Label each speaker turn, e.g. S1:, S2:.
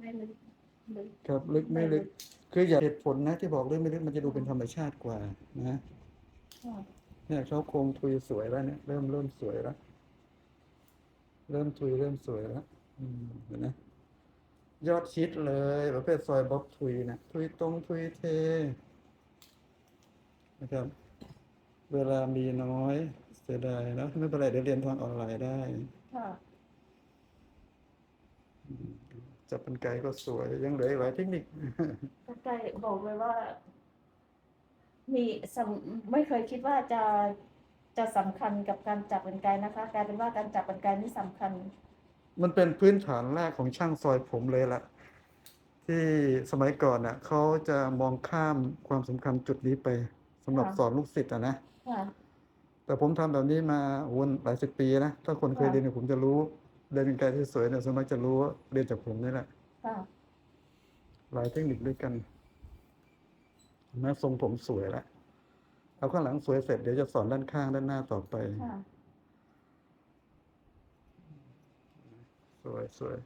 S1: ไม่ลึกลึก
S2: ครับลึกไม่ลึกคืออย่าเหตุผลนะ ที่บอกลึกไม่ลึกมันจะดูเป็นธรรมชาติกว่านะเนี่ยเขาโครงทุยสวยแล้วเนี่ยเริ่มเริ่มสวยแล้วเริ่มทุยเริ่มสวยแล้วเห็นไหมยอดชิดเลยประเภทซอยบ๊อบทุยนะทุยตรงทุยเทนะครับ เวลามีน้อยเสียดายนะไม่เป็นไรเดี๋ยวเรียนทางออนไลน์ได้
S1: ค่ะ
S2: จับเป็นไกลก็สวย ยังเหลืออีกหลายเทคนิค
S1: ก็ใกล้บอกเลยว่า มีสำไม่เคยคิดว่าจะจะสำคัญกับการจับเป็นไกลนะคะกลายเป็นว่าการจับเป็นไกลนี่สำคัญ
S2: มันเป็นพื้นฐานแรกของช่างซอยผมเลยละที่สมัยก่อนน่ะเขาจะมองข้ามความสำคัญจุดนี้ไปสำหรับ
S1: ค่ะ
S2: สอนลูกศิษย์อะนะ
S1: ค่ะ
S2: แต่ผมทำแบบนี้มาโอ้โหหลายสิบปีนะ ถ้าคนเคย
S1: ค่ะ
S2: เรียนกับผมจะรู้ เรียนเป็นไกลที่สวยเนี่ยส่วนมากจะรู้ว่าเรียนจากผมนี่แหละ
S1: ค่ะ
S2: หลายเทคนิคด้วยกันแม้ทรงผมสวยแล้วเอาข้างหลังสวยเสร็จเดี๋ยวจะสอนด้านข้างด้านหน้าต่อไป
S1: ค่ะ
S2: สวยสวย